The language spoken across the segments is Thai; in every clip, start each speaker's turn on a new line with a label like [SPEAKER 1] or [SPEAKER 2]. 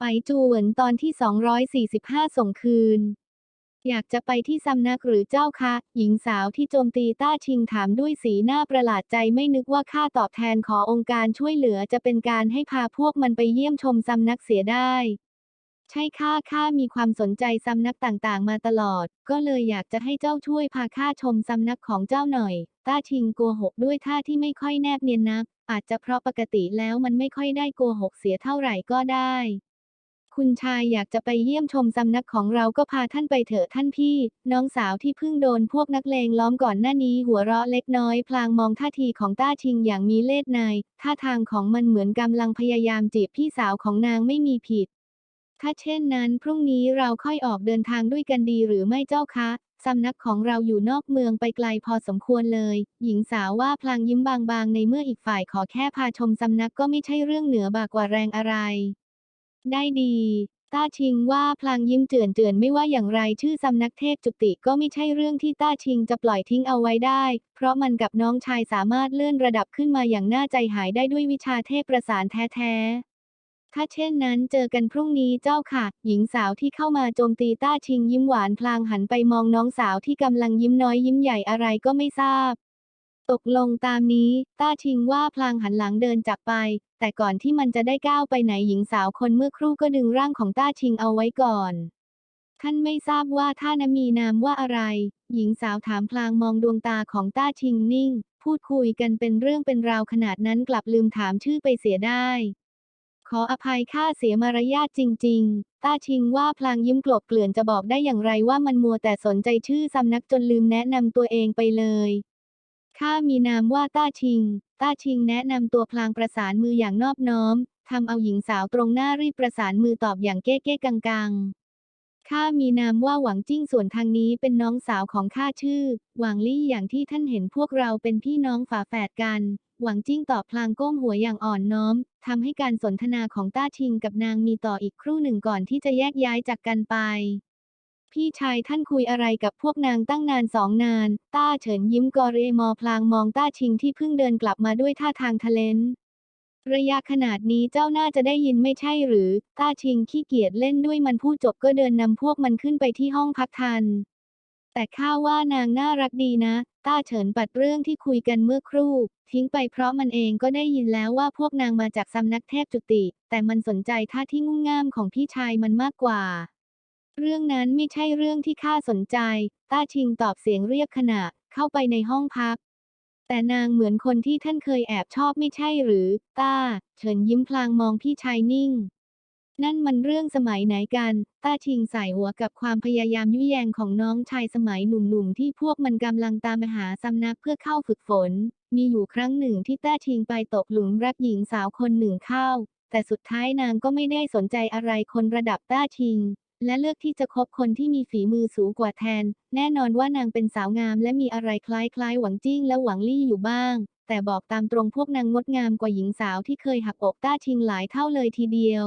[SPEAKER 1] ไปจูเหวินตอนที่ 245 ส่งคืน อยากจะไปที่สำนักหรือเจ้าคะ หญิงสาวที่โจมตีต้าชิงถามด้วยสีหน้าประหลาดใจไม่นึกว่าค่าตอบแทนขอองค์การช่วยเหลือจะเป็นการให้พาพวกมันไปเยี่ยมชมสำนักเสียได้ ใช่ข้าข้ามีความสนใจสำนักต่างๆ มาตลอด ก็เลยอยากจะให้เจ้าช่วยพาข้าชมสำนักของเจ้าหน่อย ต้าชิงโกหกด้วยท่าที่ไม่ค่อยแนบเนียนนัก อาจจะเพราะปกติแล้วมันไม่ค่อยได้โกหกเสียเท่าไหร่ก็ได้ คุณชายอยากจะไปเยี่ยมชมสำนักของเราก็พาท่านไปเถอะท่านพี่ น้องสาวที่เพิ่งโดนพวกนักเลงล้อมก่อนหน้านี้หัวเราะเล็กน้อย พลางมองท่าทีของต้าชิงอย่างมีเล่ห์ในท่าทางของมันเหมือนกำลังพยายามจีบพี่สาวของนางไม่มีผิด ถ้าเช่นนั้นพรุ่งนี้เราค่อยออกเดินทางด้วยกันดีหรือไม่เจ้าคะสำนักของเราอยู่นอกเมืองไปไกลพอสมควรเลย หญิงสาวว่าพลางยิ้มบางๆ ในเมื่ออีกฝ่ายขอแค่พาชมสำนักก็ไม่ใช่เรื่องเหนือบากว่าแรงอะไร ได้ดีต้าชิงว่าพลางยิ้มเจือนเจือนไม่ว่าอย่างไรชื่อสำนักเทพจุติก็ไม่ใช่เรื่องที่ต้าชิงจะปล่อยทิ้งเอาไว้ได้ เพราะมันกับน้องชายสามารถเลื่อนระดับขึ้นมาอย่างน่าใจหายได้ด้วยวิชาเทพประสานแท้ๆ ถ้าเช่นนั้นเจอกันพรุ่งนี้เจ้าค่ะ หญิงสาวที่เข้ามาโจมตีต้าชิงยิ้มหวานพลางหันไปมองน้องสาวที่กำลังยิ้มน้อยยิ้มใหญ่อะไรก็ไม่ทราบ ตกลงตามนี้ ต้าชิงว่าพลางหันหลังเดินจากไป แต่ก่อนที่มันจะได้ก้าวไปไหนหญิงสาวคนเมื่อครู่ก็ดึงร่างของต้าชิงเอาไว้ก่อน ท่านไม่ทราบว่าท่านมีนามว่าอะไร หญิงสาวถามพลางมองดวงตาของต้าชิงนิ่ง พูดคุยกันเป็นเรื่องเป็นราวขนาดนั้นกลับลืมถามชื่อไปเสียได้ ขออภัยข้าเสียมารยาทจริง ๆ ต้าชิงว่าพลางยิ้มกลบเกลื่อนจะบอกได้อย่างไรว่ามันมัวแต่สนใจชื่อสำนักจนลืมแนะนำตัวเองไปเลย ข้ามีนามว่าต้าชิง ต้าชิงแนะนำตัวพลางประสานมืออย่างนอบน้อม ทำเอาหญิงสาวตรงหน้ารีบประสานมือตอบอย่างเก้เก้กังกังๆข้ามีนามว่าหวังจิ้งส่วนทางนี้เป็นน้องสาวของข้าชื่อ หวังลี่อย่างที่ท่านเห็นพวกเราเป็นพี่น้องฝาแฝดกัน หวังจิ้งตอบพลางก้มหัวอย่างอ่อนน้อมทำให้การสนทนาของต้าชิงกับนางมีต่ออีกครู่หนึ่งก่อนที่จะแยกย้ายจากกันไป พี่ชายท่านคุยอะไรกับพวกนางตั้งนานสองนาน ต้าเฉินยิ้มกอเรมอพลางมองต้าชิงที่เพิ่งเดินกลับมาด้วยท่าทางทะเลนระยะขนาดนี้เจ้าน่าจะได้ยินไม่ใช่หรือ ต้าชิงขี้เกียจเล่นด้วยมันพูดจบก็เดินนำพวกมันขึ้นไปที่ห้องพักทัน แต่ข้าว่านางน่ารักดีนะ ต้าเฉินปัดเรื่องที่คุยกันเมื่อครู่ ทิ้งไปเพราะมันเองก็ได้ยินแล้วว่าพวกนางมาจากสำนักเทพจุติ แต่มันสนใจท่าที่งุ่มง่ามของพี่ชายมันมากกว่า เรื่องนั้นไม่ใช่เรื่องที่ข้าสนใจ ต้าชิงตอบเสียงเรียบขณะเข้าไปในห้องพัก แต่นางเหมือนคนที่ท่านเคยแอบชอบไม่ใช่หรือ ต้า เฉินยิ้มพลางมองพี่ชายนิ่ง นั่นมันเรื่องสมัยไหนกัน ต้าชิงใส่หัวกับความพยายามยุแยงของน้องชายสมัยหนุ่มๆ ที่พวกมันกำลังตามหาสำนักเพื่อเข้าฝึกฝน มีอยู่ครั้งหนึ่งที่ต้าชิงไปตกหลุมรักหญิงสาวคนหนึ่งเข้า แต่สุดท้ายนางก็ไม่ได้สนใจอะไรคนระดับต้าชิง และเลือกที่จะคบคนที่มีฝีมือสูงกว่าแทน แน่นอนว่านางเป็นสาวงามและมีอะไรคล้ายๆ หวังจิ้งและหวังลี่อยู่บ้าง แต่บอกตามตรงพวกนางงดงามกว่าหญิงสาวที่เคยหักอกต้าชิงหลายเท่าเลยทีเดียว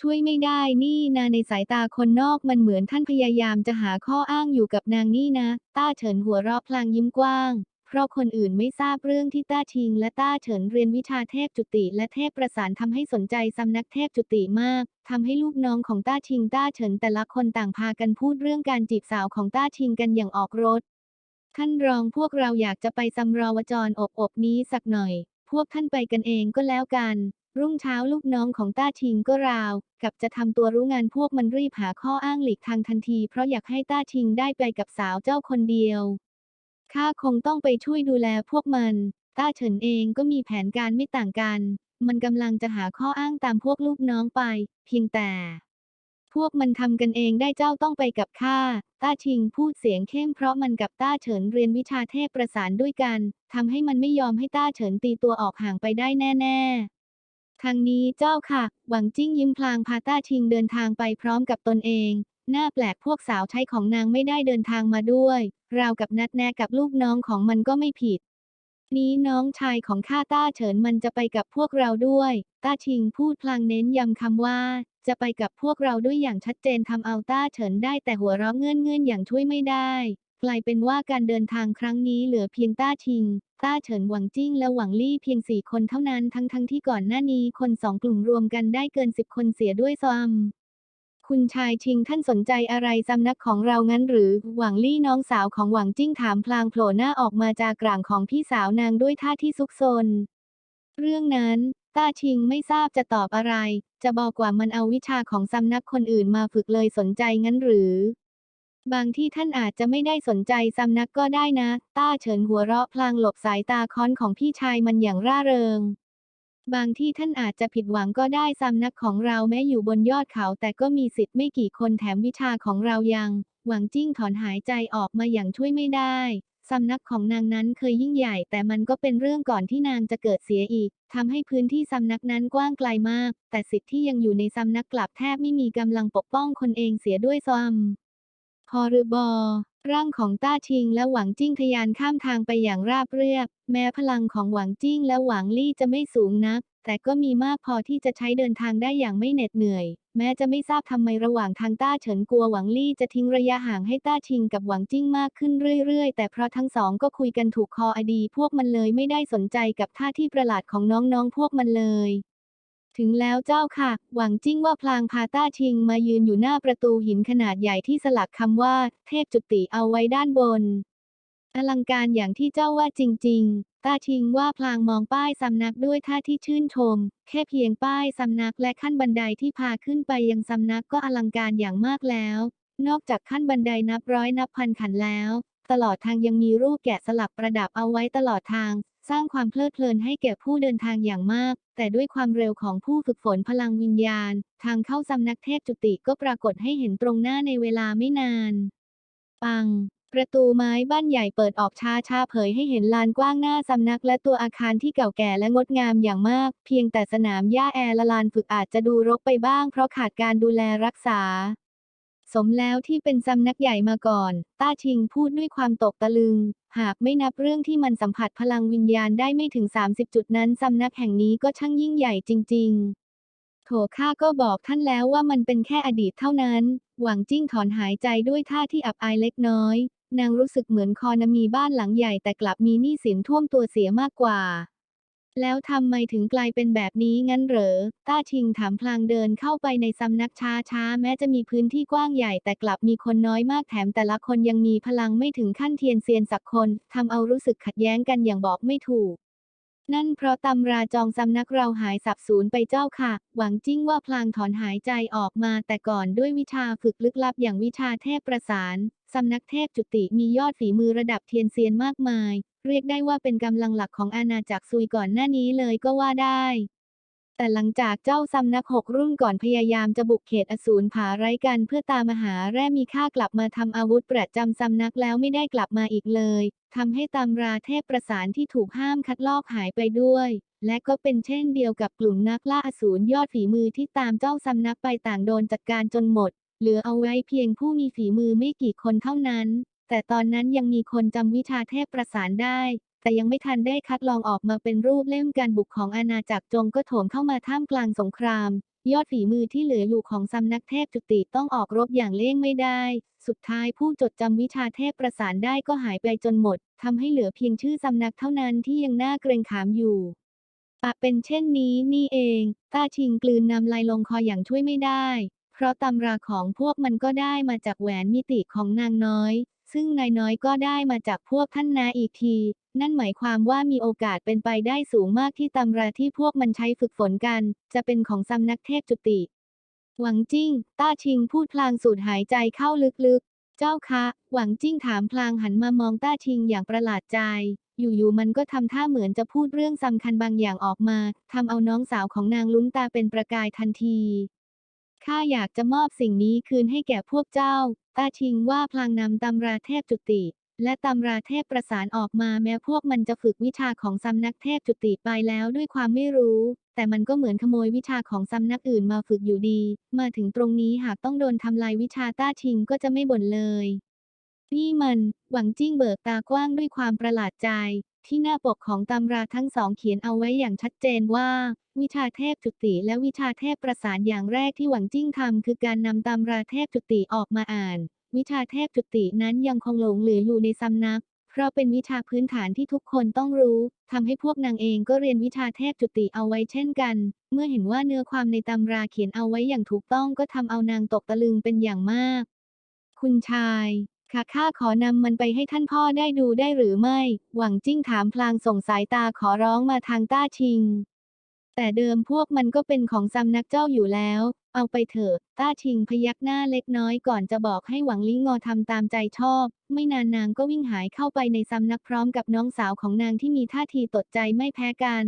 [SPEAKER 1] ช่วยไม่ได้นี่นาในสายตาคนนอกมันเหมือนท่านพยายามจะหาข้ออ้างอยู่กับนางนี่นะ ต้าเฉินหัวเราะพลางยิ้มกว้าง ราะคนอื่นไม่ทราบเรื่องที่ต้าชิง และต้าเฉินเรียนวิชาเทพจุติ และเทพประสานทำให้สนใจสำนักเทพจุติมากทำให้ลูกน้องของต้าชิงต้าเฉินแต่ละคนต่างพากันพูดเรื่องการจีบสาวของต้าชิงกันอย่างออกรถ ท่านรองพวกเราอยากจะไปสำรอวจรอบอบนี้สักหน่อย พวกท่านไปกันเองก็แล้วกันรุ่งเช้าลูกน้องของต้าชิงก็ราว กับจะทำตัวรู้งานพวกมันรีบหาข้ออ้างหลีกทางทันที เพราะอยากให้ต้าชิงได้ไปกับสาวเจ้าคนเดียว ข้าคงต้องไปช่วยดูแลพวกมัน ต้าเฉินเองก็มีแผนการไม่ต่างกัน มันกำลังจะหาข้ออ้างตามพวกลูกน้องไป เพียงแต่ พวกมันทำกันเองได้เจ้าต้องไปกับข้า ต้าชิงพูดเสียงเข้มเพราะมันกับต้าเฉินเรียนวิชาเทพประสานด้วยกันทำให้มันไม่ยอมให้ต้าเฉินตีตัวออกห่างไปได้แน่ ๆทางนี้เจ้าค่ะ หวังจิ้งยิ้มพลางพาต้าชิงเดินทางไปพร้อมกับตนเอง หน้าแปลกพวกสาวใช้ของนางไม่ได้เดินทางมาด้วย ราวกับนัดแนะกับลูกน้องของมันก็ไม่ผิด นี้น้องชายของข้าต้าเฉินมันจะไปกับพวกเราด้วย ต้าชิงพูดพลางเน้นย้ำคำว่า จะไปกับพวกเราด้วยอย่างชัดเจนทำเอาต้าเฉินได้แต่หัวเราะเงื่อนเงื่อนอย่างช่วยไม่ได้กกลายเป็นว่าการเดินทางครั้งนี้เหลือเพียงต้าชิง ต้าเฉินหวังจิ้งและหวังลี่เพียงสี่คนเท่านั้นทั้งๆทที่ก่อนหน้านี้คนสองกลุ่มรวมกันได้เกินสิบคนเสียด้วยซ้ำ คุณชายชิงท่านสนใจอะไรสำนักของเรางั้นหรือ หวังลี่น้องสาวของหวังจิ้งถามพลางโผล่หน้าออกมาจากกลางของพี่สาวนางด้วยท่าที่ซุกซน เรื่องนั้นต้าชิงไม่ทราบจะตอบอะไร จะบอกว่ามันเอาวิชาของสำนักคนอื่นมาฝึกเลยสนใจงั้นหรือ บางที่ท่านอาจจะไม่ได้สนใจสำนักก็ได้นะ ต้าเฉินหัวเราะพลางหลบสายตาค้อนของพี่ชายมันอย่างร่าเริง บางที่ท่านอาจจะผิดหวังก็ได้สำนักของเราแม้อยู่บนยอดเขา แต่ก็มีสิทธิ์ไม่กี่คนแถมวิชาของเรายัง หวังจิ้งถอนหายใจออกมาอย่างช่วยไม่ได้สำนักของนางนั้นเคยยิ่งใหญ่ แต่มันก็เป็นเรื่องก่อนที่นางจะเกิดเสียอีกทำให้พื้นที่สำนักนั้นกว้างไกลมาก แต่สิทธิ์ที่ยังอยู่ในสำนักกลับแทบไม่มีกำลังปกป้องคนเองเสียด้วยซ้ำพอรือบอ ร่างของต้าชิงและหวังจิ้งทะยานข้ามทางไปอย่างราบเรียบ แม้พลังของหวังจิ้งและหวังลี่จะไม่สูงนัก แต่ก็มีมากพอที่จะใช้เดินทางได้อย่างไม่เหน็ดเหนื่อย แม้จะไม่ทราบทำไมระหว่างทางต้าเฉินกลัวหวังลี่จะทิ้งระยะห่างให้ต้าชิงกับหวังจิ้งมากขึ้นเรื่อยๆ แต่เพราะทั้งสองก็คุยกันถูกคออดี พวกมันเลยไม่ได้สนใจกับท่าที่ประหลาดของน้องๆพวกมันเลย ถึงแล้วเจ้าค่ะ หวังจิ้งว่าพลางพาต้าชิงมายืนอยู่หน้าประตูหินขนาดใหญ่ที่สลักคำว่า เทพจุติเอาไว้ด้านบน อลังการอย่างที่เจ้าว่าจริง ๆ ต้าชิงว่าพลางมองป้ายสำนักด้วยท่าที่ชื่นชม แค่เพียงป้ายสำนักและขั้นบันไดที่พาขึ้นไปยังสำนักก็อลังการอย่างมากแล้ว นอกจากขั้นบันไดนับร้อยนับพันขันแล้ว ตลอดทางยังมีรูปแกะสลักประดับเอาไว้ตลอดทาง สร้างความเพลิดเพลินให้แก่ผู้เดินทางอย่างมาก แต่ด้วยความเร็วของผู้ฝึกฝนพลังวิญญาณ ทางเข้าสำนักเทพจุติก็ปรากฏให้เห็นตรงหน้าในเวลาไม่นาน ปัง ประตูไม้บ้านใหญ่เปิดออกช้าช้าๆเผยให้เห็นลานกว้างหน้าสำนักและตัวอาคารที่เก่าแก่และงดงามอย่างมาก เพียงแต่สนามหญ้าแอร์ละลานฝึกอาจจะดูรกไปบ้างเพราะขาดการดูแลรักษา สมแล้วที่เป็นสำนักใหญ่มาก่อน ต้าชิงพูดด้วยความตกตะลึง หากไม่นับเรื่องที่มันสัมผัสพลังวิญญาณได้ไม่ถึง 30 จุดนั้นสำนักแห่งนี้ก็ช่างยิ่งใหญ่จริง ๆ โถข้าก็บอกท่านแล้วว่ามันเป็นแค่อดีตเท่านั้น หวังจิ้งถอนหายใจด้วยท่าที่อับอายเล็กน้อย นางรู้สึกเหมือนคอนมีบ้านหลังใหญ่แต่กลับมีหนี้สินท่วมตัวเสียมากกว่า แล้วทำไมถึงกลายเป็นแบบนี้งั้นเหรอ ต้าชิงถามพลางเดินเข้าไปในสำนักช้าช้าๆแม้จะมีพื้นที่กว้างใหญ่แต่กลับมีคนน้อยมากแถมแต่ละคนยังมีพลังไม่ถึงขั้นเทียนเซียนสักคนทำเอารู้สึกขัดแย้งกันอย่างบอกไม่ถูก นั่นเพราะตำราจองสำนักเราหายสับสูญไปเจ้าค่ะ หวังจิ้งว่าพลางถอนหายใจออกมาแต่ก่อนด้วยวิชาฝึกลึกลับอย่างวิชาเทพประสานสำนักเทพจุติมียอดฝีมือระดับเทียนเซียนมากมาย เรียกได้ว่าเป็นกำลังหลักของอาณาจักรซุยก่อนหน้านี้เลยก็ว่าได้ แต่หลังจากเจ้าสำนักหกรุ่นก่อนพยายามจะบุกเขตอสูรผาไร้กันเพื่อตามหาแร่มีค่ากลับมาทำอาวุธประจำสำนักแล้วไม่ได้กลับมาอีกเลยทำให้ตำราเทพประสานที่ถูกห้ามคัดลอกหายไปด้วย และก็เป็นเช่นเดียวกับกลุ่มนักล่าอสูรยอดฝีมือที่ตามเจ้าสำนักไปต่างโดนจัดการจนหมด เหลือเอาไว้เพียงผู้มีฝีมือไม่กี่คนเท่านั้น แต่ตอนนั้นยังมีคนจำวิชาเทพประสานได้ แต่ยังไม่ทันได้คัดลองออกมาเป็นรูปเล่มการบุกของอาณาจักรจงก็โถมเข้ามาท่ามกลางสงคราม ยอดฝีมือที่เหลืออยู่ของสำนักเทพจุติต้องออกรบอย่างเลี่ยงไม่ได้ สุดท้ายผู้จดจำวิชาเทพประสานได้ก็หายไปจนหมดทำให้เหลือเพียงชื่อสำนักเท่านั้นที่ยังน่าเกรงขามอยู่ปะเป็นเช่นนี้นี่เอง ต้าชิงกลืนน้ำลายลงคออย่างช่วยไม่ได้ เพราะตำราของพวกมันก็ได้มาจากแหวนมิติของนางน้อย ซึ่งนายน้อยก็ได้มาจากพวกท่านนาอีกที นั่นหมายความว่ามีโอกาสเป็นไปได้สูงมากที่ตำราที่พวกมันใช้ฝึกฝนกัน จะเป็นของสำนักเทพจุติ หวังจิ้ง ต้าชิงพูดพลางสูดหายใจเข้าลึกๆ เจ้าคะ หวังจิ้งถามพลางหันมามองต้าชิงอย่างประหลาดใจ อยู่ๆมันก็ทำท่าเหมือนจะพูดเรื่องสำคัญบางอย่างออกมาทำเอาน้องสาวของนางลุ้นตาเป็นประกายทันที ข้าอยากจะมอบสิ่งนี้คืนให้แก่พวกเจ้าต้าชิงว่าพลางนำตำราเทพจุติ และตำราเทพประสานออกมาแม้พวกมันจะฝึกวิชาของสำนักเทพจุติไปแล้วด้วยความไม่รู้ แต่มันก็เหมือนขโมยวิชาของสำนักอื่นมาฝึกอยู่ดี มาถึงตรงนี้หากต้องโดนทำลายวิชาต้าชิงก็จะไม่บ่นเลย นี่มัน หวังจิ้งเบิกตากว้างด้วยความประหลาดใจ ที่หน้าปกของตำราทั้งสองเขียนเอาไว้อย่างชัดเจนว่า วิชาเทพจุติและวิชาเทพประสานอย่างแรกที่หวังจิ้งทำคือการนำตำราเทพจุติออกมาอ่าน วิชาเทพจุตินั้นยังคงหลงเหลืออยู่ในสำนัก เพราะเป็นวิชาพื้นฐานที่ทุกคนต้องรู้ทำให้พวกนางเองก็เรียนวิชาเทพจุติเอาไว้เช่นกัน เมื่อเห็นว่าเนื้อความในตำราเขียนเอาไว้อย่างถูกต้องก็ทำเอานางตกตะลึงเป็นอย่างมาก คุณชาย ข้าข้าขอนำมันไปให้ท่านพ่อได้ดูได้หรือไม่ หวังจิ้งถามพลางส่งสายตาขอร้องมาทางต้าชิง แต่เดิมพวกมันก็เป็นของสำนักเจ้าอยู่แล้ว เอาไปเถอะ ต้าชิงพยักหน้าเล็กน้อยก่อนจะบอกให้หวังลิงอทำตามใจชอบ ไม่นานนางก็วิ่งหายเข้าไปในสำนักพร้อมกับน้องสาวของนางที่มีท่าทีตดใจไม่แพ้กัน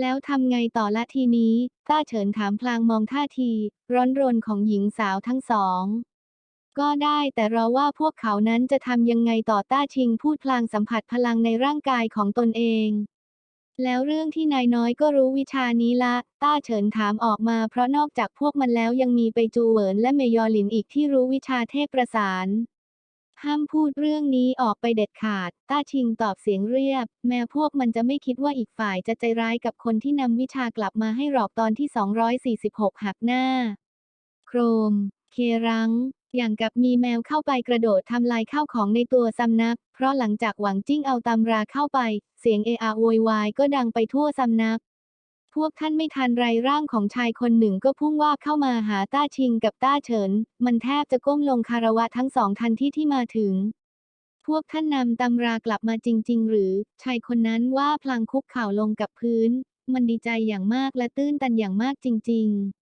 [SPEAKER 1] แล้วทำไงต่อละทีนี้ ต้าเฉินถามพลางมองท่าที ร้อนรนของหญิงสาวทั้งสอง ก็ได้แต่รอว่าพวกเขานั้นจะทำยังไงต่อต้าชิงพูดพลางสัมผัสพลังในร่างกายของตนเอง แล้วเรื่องที่นายน้อยก็รู้วิชานี้ละ ต้าเฉินถามออกมาเพราะนอกจากพวกมันแล้วยังมีไปจูเหวินและเมยอลินอีกที่รู้วิชาเทพประสาน ห้ามพูดเรื่องนี้ออกไปเด็ดขาด ต้าชิงตอบเสียงเรียบ แม้พวกมันจะไม่คิดว่าอีกฝ่ายจะใจร้ายกับคนที่นำวิชากลับมาให้หรอกตอนที่ 246 หักหน้า โครม เครัง อย่างกับมีแมวเข้าไปกระโดดทำลายข้าวของในตัวสำนัก เพราะหลังจากหวังจิ้งเอาตำราเข้าไป เสียงเออาโวยวายก็ดังไปทั่วสำนัก พวกท่านไม่ทันไรร่างของชายคนหนึ่งก็พุ่งว่าเข้ามาหาต้าชิงกับต้าเฉิน มันแทบจะก้มลงคารวะทั้งสองทันที่ที่มาถึง พวกท่านนำตำรากลับมาจริง ๆ หรือ ชายคนนั้นว่าพลางคุกเข่าลงกับพื้น มันดีใจอย่างมากและตื้นตันอย่างมากจริง ๆ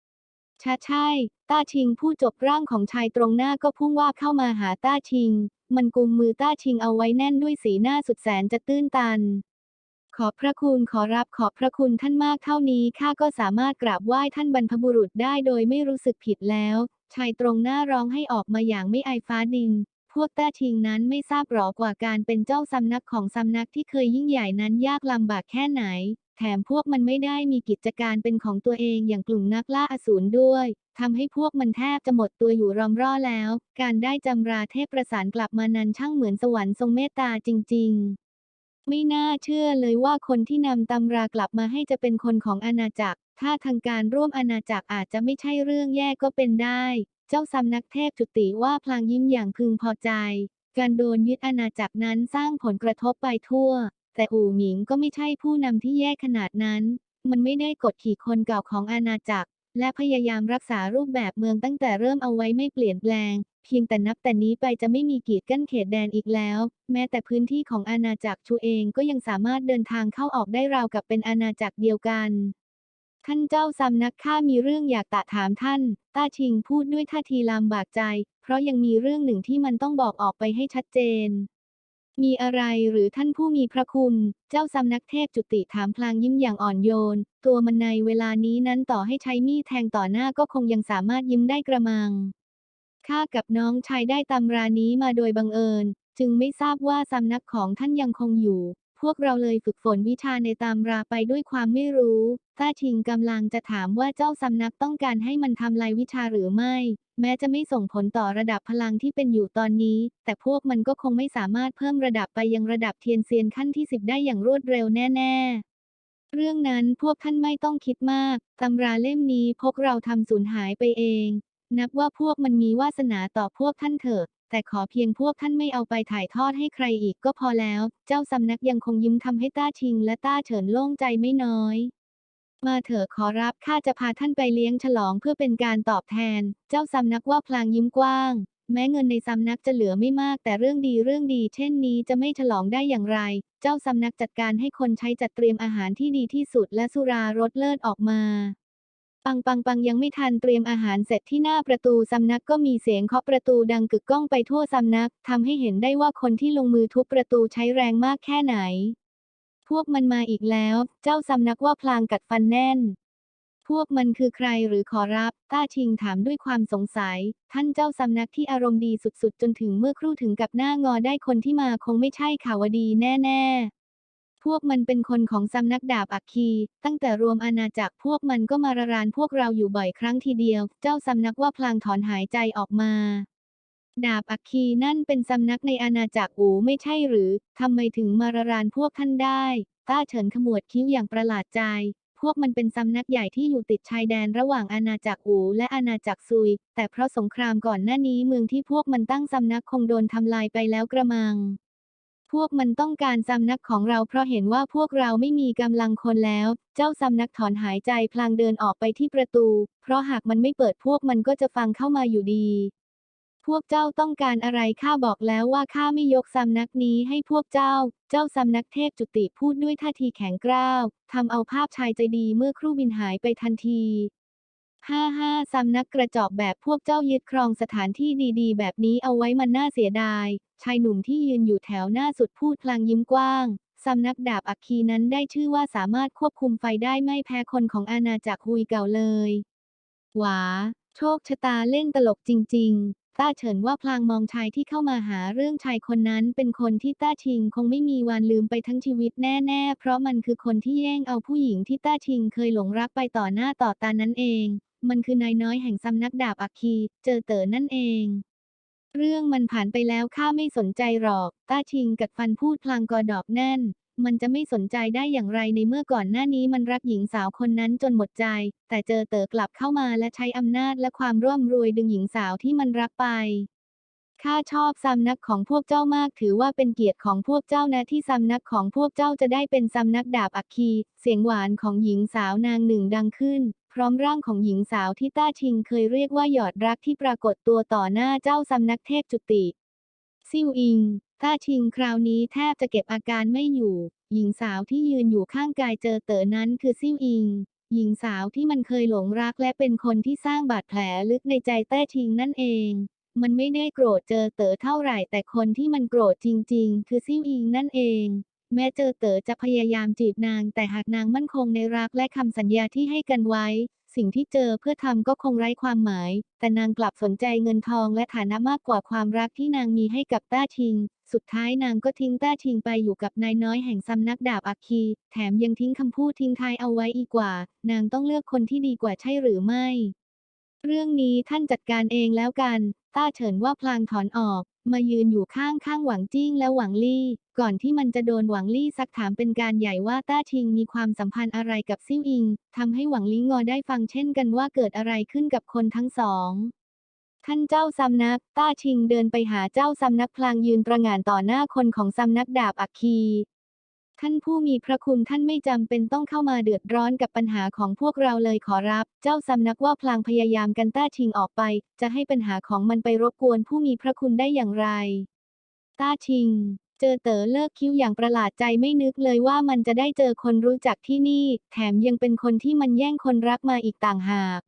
[SPEAKER 1] ชาใช่ ต้าชิงผู้จบร่างของชายตรงหน้าก็พุ่งว่าเข้ามาหาต้าชิง มันกุมมือต้าชิงเอาไว้แน่นด้วยสีหน้าสุดแสนจะตื้นตัน ขอบพระคุณขอรับขอบพระคุณท่านมากเท่านี้ข้าก็สามารถกราบไหว้ท่านบรรพบุรุษได้โดยไม่รู้สึกผิดแล้ว ชายตรงหน้าร้องให้ออกมาอย่างไม่อายฟ้าดิน พวกต้าชิงนั้นไม่ทราบหรอกว่าการเป็นเจ้าสำนักของสำนักที่เคยยิ่งใหญ่นั้นยากลำบากแค่ไหน แถมพวกมันไม่ได้มีกิจการเป็นของตัวเองอย่างกลุ่มนักล่าอสูรด้วยทำให้พวกมันแทบจะหมดตัวอยู่รอมร่อแล้ว การได้จำราเทพประสานกลับมานั้นช่างเหมือนสวรรค์ทรงเมตตาจริง ๆ ไม่น่าเชื่อเลยว่าคนที่นำตำรากลับมาให้จะเป็นคนของอาณาจักร ถ้าทางการร่วมอาณาจักรอาจจะไม่ใช่เรื่องแย่ก็เป็นได้ เจ้าสำนักเทพจุติว่าพลางยิ้มอย่างพึงพอใจ การโดนยึดอาณาจักรนั้นสร้างผลกระทบไปทั่ว แต่อู่หมิงก็ไม่ใช่ผู้นำที่แย่ขนาดนั้น มันไม่ได้กดขี่คนเก่าของอาณาจักร และพยายามรักษารูปแบบเมืองตั้งแต่เริ่มเอาไว้ไม่เปลี่ยนแปลง เพียงแต่นับแต่นี้ไปจะไม่มีกีดกั้นเขตแดนอีกแล้ว แม้แต่พื้นที่ของอาณาจักรชูเองก็ยังสามารถเดินทางเข้าออกได้ราวกับเป็นอาณาจักรเดียวกันท่านเจ้าสำนักข้ามีเรื่องอยากตะถามท่าน ต้าชิงพูดด้วยท่าทีลำบากใจ เพราะยังมีเรื่องหนึ่งที่มันต้องบอกออกไปให้ชัดเจน มีอะไรหรือท่านผู้มีพระคุณ เจ้าสำนักเทพจุติถามพลางยิ้มอย่างอ่อนโยน ตัวมันในเวลานี้นั้นต่อให้ใช้มีดแทงต่อหน้าก็คงยังสามารถยิ้มได้กระมัง ข้ากับน้องชายได้ตำรานี้มาโดยบังเอิญ จึงไม่ทราบว่าสำนักของท่านยังคงอยู่ พวกเราเลยฝึกฝนวิชาในตำราไปด้วยความไม่รู้ต้าชิงกำลังจะถามว่าเจ้าสำนักต้องการให้มันทำลายวิชาหรือไม่ แม้จะไม่ส่งผลต่อระดับพลังที่เป็นอยู่ตอนนี้ แต่พวกมันก็คงไม่สามารถเพิ่มระดับไปยังระดับเทียนเซียนขั้นที่สิบได้อย่างรวดเร็วแน่ ๆเรื่องนั้นพวกท่านไม่ต้องคิดมาก ตำราเล่มนี้พวกเราทำสูญหายไปเอง นับว่าพวกมันมีวาสนาต่อพวกท่านเถอะ แต่ขอเพียงพวกท่านไม่เอาไปถ่ายทอดให้ใครอีกก็พอแล้ว เจ้าสำนักยังคงยิ้มทำให้ต้าชิงและต้าเฉินโล่งใจไม่น้อยมาเถอะขอรับข้าจะพาท่านไปเลี้ยงฉลองเพื่อเป็นการตอบแทน เจ้าสำนักว่าพลางยิ้มกว้าง แม้เงินในสำนักจะเหลือไม่มาก แต่เรื่องดีเรื่องดี เช่นนี้จะไม่ฉลองได้อย่างไร เจ้าสำนักจัดการให้คนใช้จัดเตรียมอาหารที่ดีที่สุดและสุรารสเลิศออกมา ปังปังปังยังไม่ทันเตรียมอาหารเสร็จที่หน้าประตูสำนักก็มีเสียงเคาะประตูดังกึกก้องไปทั่วสำนักทำให้เห็นได้ว่าคนที่ลงมือทุบประตูใช้แรงมากแค่ไหน พวกมันมาอีกแล้ว เจ้าสำนักว่าพลางกัดฟันแน่น พวกมันคือใครหรือขอรับ ต้าชิงถามด้วยความสงสัย ท่านเจ้าสำนักที่อารมณ์ดีสุดๆ จนถึงเมื่อครู่ถึงกับหน้างอได้คนที่มาคงไม่ใช่ข่าวดีแน่ ๆ พวกมันเป็นคนของสำนักดาบอัคคี ตั้งแต่รวมอาณาจักรพวกมันก็มาระรานพวกเราอยู่บ่อยครั้งทีเดียว เจ้าสำนักว่าพลางถอนหายใจออกมา ดาบอัคคีนั่นเป็นสำนักในอาณาจักรอูไม่ใช่หรือทำไมถึงมาระรานพวกท่านได้ ต้าเฉินขมวดคิ้วอย่างประหลาดใจ พวกมันเป็นสำนักใหญ่ที่อยู่ติดชายแดนระหว่างอาณาจักรอูและอาณาจักรซุย แต่เพราะสงครามก่อนหน้านี้เมืองที่พวกมันตั้งสำนักคงโดนทำลายไปแล้วกระมัง พวกมันต้องการสำนักของเราเพราะเห็นว่าพวกเราไม่มีกำลังคนแล้ว เจ้าสำนักถอนหายใจพลางเดินออกไปที่ประตู เพราะหากมันไม่เปิดพวกมันก็จะฟังเข้ามาอยู่ดี พวกเจ้าต้องการอะไรข้าบอกแล้วว่าข้าไม่ยกสำนักนี้ให้พวกเจ้า เจ้าสำนักเทพจุติพูดด้วยท่าทีแข็งกร้าวทำเอาภาพชายใจดีเมื่อครู่บินหายไปทันที ห้าห้าสำนักกระจอกแบบพวกเจ้ายึดครองสถานที่ดีๆ แบบนี้เอาไว้มันน่าเสียดาย ชายหนุ่มที่ยืนอยู่แถวหน้าสุดพูดพลางยิ้มกว้างสำนักดาบอัคคีนั้นได้ชื่อว่าสามารถควบคุมไฟได้ไม่แพ้คนของอาณาจักรฮุยเก่าเลย หวา โชคชะตาเล่นตลกจริง ๆ ต้าเฉินว่าพลางมองชายที่เข้ามาหาเรื่องชายคนนั้นเป็นคนที่ต้าชิงคงไม่มีวันลืมไปทั้งชีวิตแน่ ๆ เพราะมันคือคนที่แย่งเอาผู้หญิงที่ต้าชิงเคยหลงรักไปต่อหน้าต่อตานั่นเอง มันคือนายน้อยแห่งสำนักดาบอัคคี เจอเต๋อนั่นเอง เรื่องมันผ่านไปแล้วข้าไม่สนใจหรอก ต้าชิงกัดฟันพูดพลางกอดอกแน่น มันจะไม่สนใจได้อย่างไรในเมื่อก่อนหน้านี้มันรักหญิงสาวคนนั้นจนหมดใจ แต่เจอเต๋อกลับเข้ามาและใช้อำนาจและความร่ำรวยดึงหญิงสาวที่มันรักไปข้าชอบสำนักของพวกเจ้ามากถือว่าเป็นเกียรติของพวกเจ้านะที่สำนักของพวกเจ้าจะได้เป็นสำนักดาบอัคคี เสียงหวานของหญิงสาวนางหนึ่งดังขึ้น ร้อมร่างของหญิงสาวที่ต้าชิงเคยเรียกว่าหยอดรักที่ปรากฏตัวต่อหน้าเจ้าสำนักเทพจุติ ซิ่วอิง ต้าชิงคราวนี้แทบจะเก็บอาการไม่อยู่ หญิงสาวที่ยืนอยู่ข้างกายเจอเต๋อนั้นคือซิ่วอิง หญิงสาวที่มันเคยหลงรักและเป็นคนที่สร้างบาดแผลลึกในใจแต้ชิงนั่นเองมันไม่ได้โกรธเจอเต๋อเท่าไหร่แต่คนที่มันโกรธจริง ๆ คือซิ่วอิงนั่นเอง แม้เจอเต๋อจะพยายามจีบนาง แต่หากนางมั่นคงในรักและคำสัญญาที่ให้กันไว้ สิ่งที่เจอเพื่อทำก็คงไร้ความหมาย แต่นางกลับสนใจเงินทองและฐานะมากกว่าความรักที่นางมีให้กับต้าชิง สุดท้ายนางก็ทิ้งต้าชิงไปอยู่กับนายน้อยแห่งสำนักดาบอัคคี แถมยังทิ้งคำพูดทิ้งท้ายเอาไว้อีกว่า นางต้องเลือกคนที่ดีกว่าใช่หรือไม่ เรื่องนี้ท่านจัดการเองแล้วกัน ต้าเฉินว่าพลางถอนออก มายืนอยู่ข้างข้างหวังจิ้งและหวังลี่ ก่อนที่มันจะโดนหวังลี่ซักถามเป็นการใหญ่ว่าต้าชิงมีความสัมพันธ์อะไรกับซิ่วอิงทำให้หวังลี่งอได้ฟังเช่นกันว่าเกิดอะไรขึ้นกับคนทั้งสองท่านเจ้าสำนัก ต้าชิงเดินไปหาเจ้าสำนักพลางยืนประหง่านต่อหน้าคนของสำนักดาบอัคคี ท่านผู้มีพระคุณท่านไม่จำเป็นต้องเข้ามาเดือดร้อนกับปัญหาของพวกเราเลยขอรับ เจ้าสำนักว่าพลางพยายามกันต้าชิงออกไป จะให้ปัญหาของมันไปรบกวนผู้มีพระคุณได้อย่างไร ต้าชิง เจอเต๋อเลิกคิ้วอย่างประหลาดใจไม่นึกเลยว่ามันจะได้เจอคนรู้จักที่นี่ แถมยังเป็นคนที่มันแย่งคนรักมาอีกต่างหาก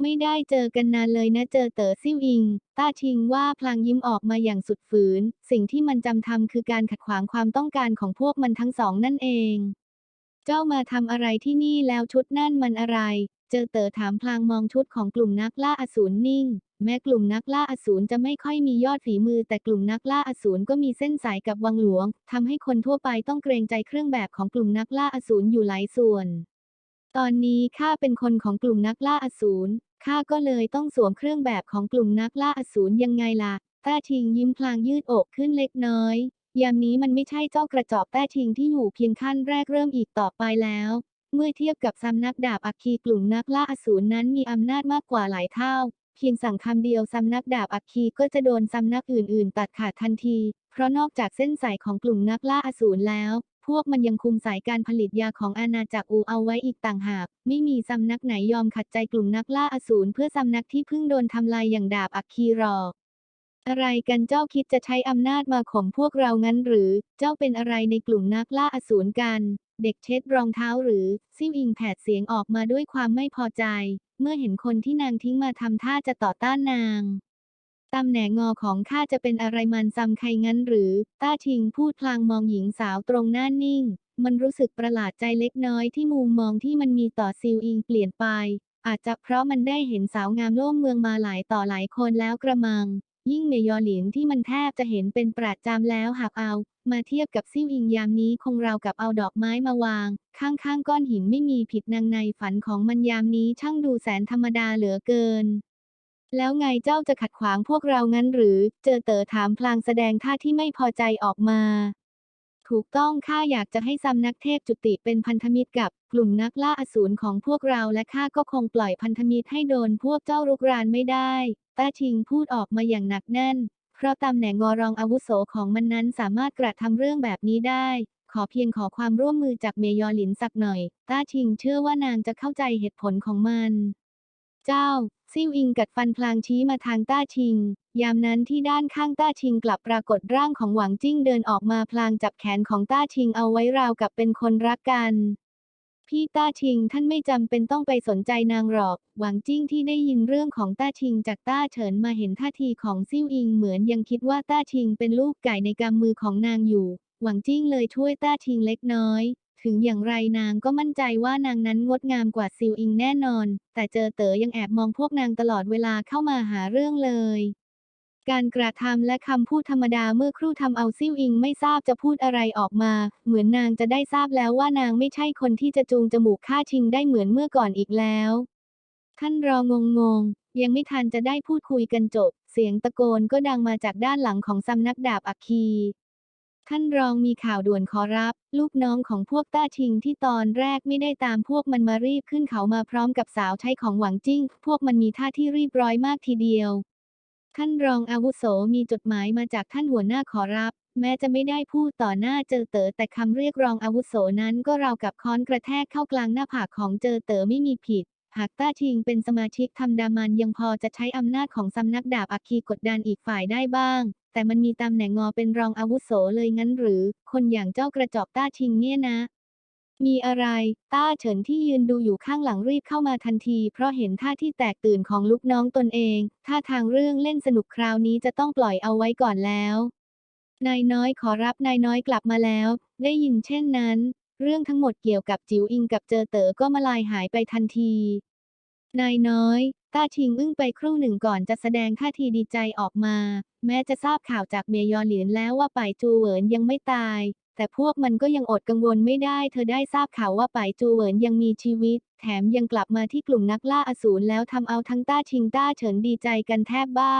[SPEAKER 1] ไม่ได้เจอกันนานเลยนะเจอเต๋อซิ่วอิง ต้าชิงว่าพลางยิ้มออกมาอย่างสุดฝืน สิ่งที่มันจำทำคือการขัดขวางความต้องการของพวกมันทั้งสองนั่นเอง เจ้ามาทำอะไรที่นี่แล้วชุดนั่นมันอะไร เจอเต๋อถามพลางมองชุดของกลุ่มนักล่าอสูรนิ่ง แม้กลุ่มนักล่าอสูรจะไม่ค่อยมียอดฝีมือ แต่กลุ่มนักล่าอสูรก็มีเส้นสายกับวังหลวงทำให้คนทั่วไปต้องเกรงใจเครื่องแบบของกลุ่มนักล่าอสูรอยู่หลายส่วน ตอนนี้ข้าเป็นคนของกลุ่มนักล่าอสูรข้าก็เลยต้องสวมเครื่องแบบของกลุ่มนักล่าอสูรยังไงล่ะต้าชิงยิ้มพลางยืดอกขึ้นเล็กน้อย ยามนี้มันไม่ใช่เจ้ากระจอกแต้ชิงที่อยู่เพียงขั้นแรกเริ่มอีกต่อไปแล้ว เมื่อเทียบกับสำนักดาบอัคคีกลุ่มนักล่าอสูรนั้นมีอำนาจมากกว่าหลายเท่า เพียงสั่งคำเดียวสำนักดาบอัคคีก็จะโดนสำนักอื่น ๆ ตัดขาดทันที เพราะนอกจากเส้นสายของกลุ่มนักล่าอสูรแล้ว พวกมันยังคุมสายการผลิตยาของอาณาจักรอูเอาไว้อีกต่างหาก ไม่มีสำนักไหนยอมขัดใจกลุ่มนักล่าอสูรเพื่อสำนักที่เพิ่งโดนทำลายอย่างดาบอัคคีรออะไรกันเจ้าคิดจะใช้อำนาจมาข่มพวกเรางั้นหรือ เจ้าเป็นอะไรในกลุ่มนักล่าอสูรกัน เด็กเช็ดรองเท้าหรือ ซิ่วอิงแผดเสียงออกมาด้วยความไม่พอใจ เมื่อเห็นคนที่นางทิ้งมาทำท่าจะต่อต้านนาง ตำแหน่งงอของข้าจะเป็นอะไรมันซำใครงั้นหรือ ต้าทิงพูดพลางมองหญิงสาวตรงหน้านิ่ง มันรู้สึกประหลาดใจเล็กน้อยที่มุมมองที่มันมีต่อซิลอิงเปลี่ยนไป อาจจะเพราะมันได้เห็นสาวงามโล่มเมืองมาหลายต่อหลายคนแล้วกระมัง ยิ่งเมยอหลินที่มันแทบจะเห็นเป็นประจำแล้วหากเอา มาเทียบกับซิ่วอิงยามนี้คงราวกับเอาดอกไม้มาวาง ข้างๆก้อนหินไม่มีผิดนางในฝันของมันยามนี้ช่างดูแสนธรรมดาเหลือเกิน แล้วไงเจ้าจะขัดขวางพวกเรางั้นหรือ เจอเต๋อถามพลางแสดงท่าที่ไม่พอใจออกมา ถูกต้องข้าอยากจะให้สำนักเทพจุติเป็นพันธมิตรกับกลุ่มนักล่าอสูรของพวกเราและข้าก็คงปล่อยพันธมิตรให้โดนพวกเจ้ารุกรานไม่ได้ต้าชิงพูดออกมาอย่างหนักแน่น เพราะตำแหน่งงอรองอาวุโสของมันนั้นสามารถกระทำเรื่องแบบนี้ได้ ขอเพียงขอความร่วมมือจากเมยอหลินสักหน่อย ต้าชิงเชื่อว่านางจะเข้าใจเหตุผลของมัน เจ้า ซิ่วอิงกัดฟันพลางชี้มาทางต้าชิง ยามนั้นที่ด้านข้างต้าชิงกลับปรากฏร่างของหวังจิ้งเดินออกมาพลางจับแขนของต้าชิงเอาไว้ราวกับเป็นคนรักกัน พี่ต้าชิงท่านไม่จำเป็นต้องไปสนใจนางหรอก หวังจิ้งที่ได้ยินเรื่องของต้าชิงจากต้าเฉินมาเห็นท่าทีของซิ่วอิงเหมือนยังคิดว่าต้าชิงเป็นลูกไก่ในกำมือของนางอยู่ หวังจิ้งเลยช่วยต้าชิงเล็กน้อย ถึงอย่างไรนางก็มั่นใจว่านางนั้นงดงามกว่าซิวอิงแน่นอน แต่เจอเต๋อยังแอบมองพวกนางตลอดเวลาเข้ามาหาเรื่องเลย การกระทำและคำพูดธรรมดาเมื่อครู่ทำเอาซิวอิงไม่ทราบจะพูดอะไรออกมา เหมือนนางจะได้ทราบแล้วว่านางไม่ใช่คนที่จะจูงจมูกฆ่าชิงได้เหมือนเมื่อก่อนอีกแล้ว ท่านรองงงยังไม่ทันจะได้พูดคุยกันจบ เสียงตะโกนก็ดังมาจากด้านหลังของสำนักดาบอัคคี ท่านรองมีข่าวด่วนขอรับ ลูกน้องของพวกต้าชิงที่ตอนแรกไม่ได้ตามพวกมันมารีบขึ้นเขามาพร้อมกับสาวใช้ของหวังจิ้ง พวกมันมีท่าที่รีบร้อยมากทีเดียว ท่านรองอาวุโสมีจดหมายมาจากท่านหัวหน้าขอรับ แม้จะไม่ได้พูดต่อหน้าเจอเต๋อแต่คำเรียกรองอาวุโสนั้นก็ราวกับค้อนกระแทกเข้ากลางหน้าผากของเจอเต๋อไม่มีผิดหากต้าชิงเป็นสมาชิกทำดามันยังพอจะใช้อำนาจของสำนักดาบอัคคีกดดันอีกฝ่ายได้บ้าง แต่มันมีตำแหน่งงอเป็นรองอาวุโสเลยงั้นหรือ คนอย่างเจ้ากระจอกต้าชิงเนี่ยนะ มีอะไร ต้าเฉินที่ยืนดูอยู่ข้างหลังรีบเข้ามาทันที เพราะเห็นท่าที่แตกตื่นของลูกน้องตนเอง ท่าทางเรื่องเล่นสนุกคราวนี้จะต้องปล่อยเอาไว้ก่อนแล้ว นายน้อยขอรับนายน้อยกลับมาแล้ว ได้ยินเช่นนั้น เรื่องทั้งหมดเกี่ยวกับจิ๋วอิงกับเจอเต๋อก็มาลายหายไปทันที นายน้อยต้าชิงอึ้งไปครู่หนึ่งก่อนจะแสดงท่าทีดีใจออกมา แม้จะทราบข่าวจากเมยอเหลียนแล้วว่าป่ายจูเหวินยังไม่ตาย แต่พวกมันก็ยังอดกังวลไม่ได้ เธอได้ทราบข่าวว่าป่ายจูเหวินยังมีชีวิต แถมยังกลับมาที่กลุ่มนักล่าอสูรแล้วทำเอาทั้งต้าชิงต้าเฉินดีใจกันแทบบ้า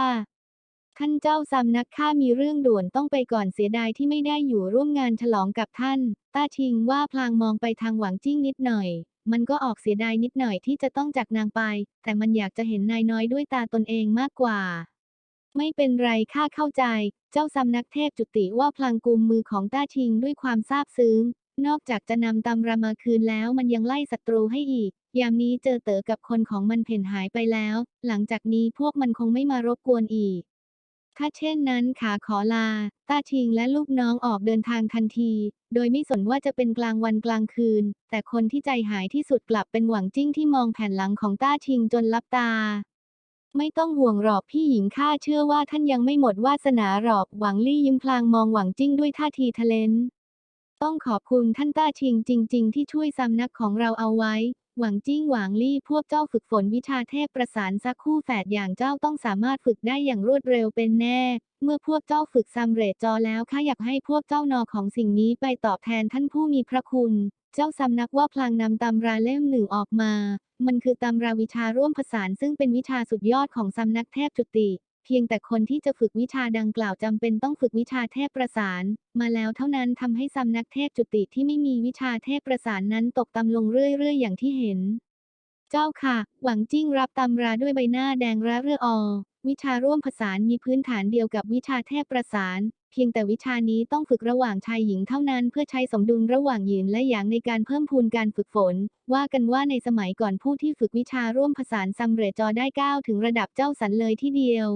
[SPEAKER 1] ท่านเจ้าซำนักข้ามีเรื่องด่วนต้องไปก่อนเสียดายที่ไม่ได้อยู่ร่วมงานฉลองกับท่าน ต้าชิงว่าพลางมองไปทางหวังจิ้งนิดหน่อย มันก็ออกเสียดายนิดหน่อยที่จะต้องจากนางไป แต่มันอยากจะเห็นนายน้อยด้วยตาตนเองมากกว่า ไม่เป็นไรข้าเข้าใจ เจ้าสำนักเทพจุติว่าพลางกุมมือของต้าชิงด้วยความซาบซึ้ง นอกจากจะนำตำรามาคืนแล้วมันยังไล่ศัตรูให้อีก ยามนี้เจอเต๋อกับคนของมันเพ่นหายไปแล้ว หลังจากนี้พวกมันคงไม่มารบกวนอีก ถ้าเช่นนั้นขาขอลา ต้าชิงและลูกน้องออกเดินทางทันที โดยไม่สนว่าจะเป็นกลางวันกลางคืน แต่คนที่ใจหายที่สุดกลับเป็นหวังจิ้งที่มองแผ่นหลังของต้าชิงจนลับตา ไม่ต้องห่วงหรอกพี่หญิงข้าเชื่อว่าท่านยังไม่หมดวาสนาหรอกหวังลี่ยิ้มพลางมองหวังจิ้งด้วยท่าทีทะเลน ต้องขอบคุณท่านต้าชิงจริง ๆ ที่ช่วยสำนักของเราเอาไว้ หวังจิ้งหวังลี่พวกเจ้าฝึกฝนวิชาเทพประสานสักคู่แฝดอย่างเจ้าต้องสามารถฝึกได้อย่างรวดเร็วเป็นแน่ เมื่อพวกเจ้าฝึกสำเร็จจอแล้วข้าอยากให้พวกเจ้านอของสิ่งนี้ไปตอบแทนท่านผู้มีพระคุณ เจ้าสำนักว่าพลางนำตำราเล่มหนึ่งออกมา มันคือตำราวิชาร่วมผสานซึ่งเป็นวิชาสุดยอดของสำนักเทพจุติ เพียงแต่คนที่จะฝึกวิชาดังกล่าวจำเป็นต้องฝึกวิชาเทพประสาน มาแล้วเท่านั้นทำให้สำนักเทพจุติที่ไม่มีวิชาเทพประสานนั้นตกต่ำลงเรื่อยๆ อย่างที่เห็น เจ้าค่ะ หวังจิ้งรับตำราด้วยใบหน้าแดงระเรื่ออ วิชาร่วมผสานมีพื้นฐานเดียวกับวิชาเทพประสาน เพียงแต่วิชานี้ต้องฝึกระหว่างชายหญิงเท่านั้นเพื่อใช้สมดุลระหว่างหยินและหยางในการเพิ่มพูนการฝึกฝน ว่ากันว่าในสมัยก่อนผู้ที่ฝึกวิชาร่วมผสานสำเร็จจอได้ก้าวถึงระดับเจ้าสันเลยที่เดียว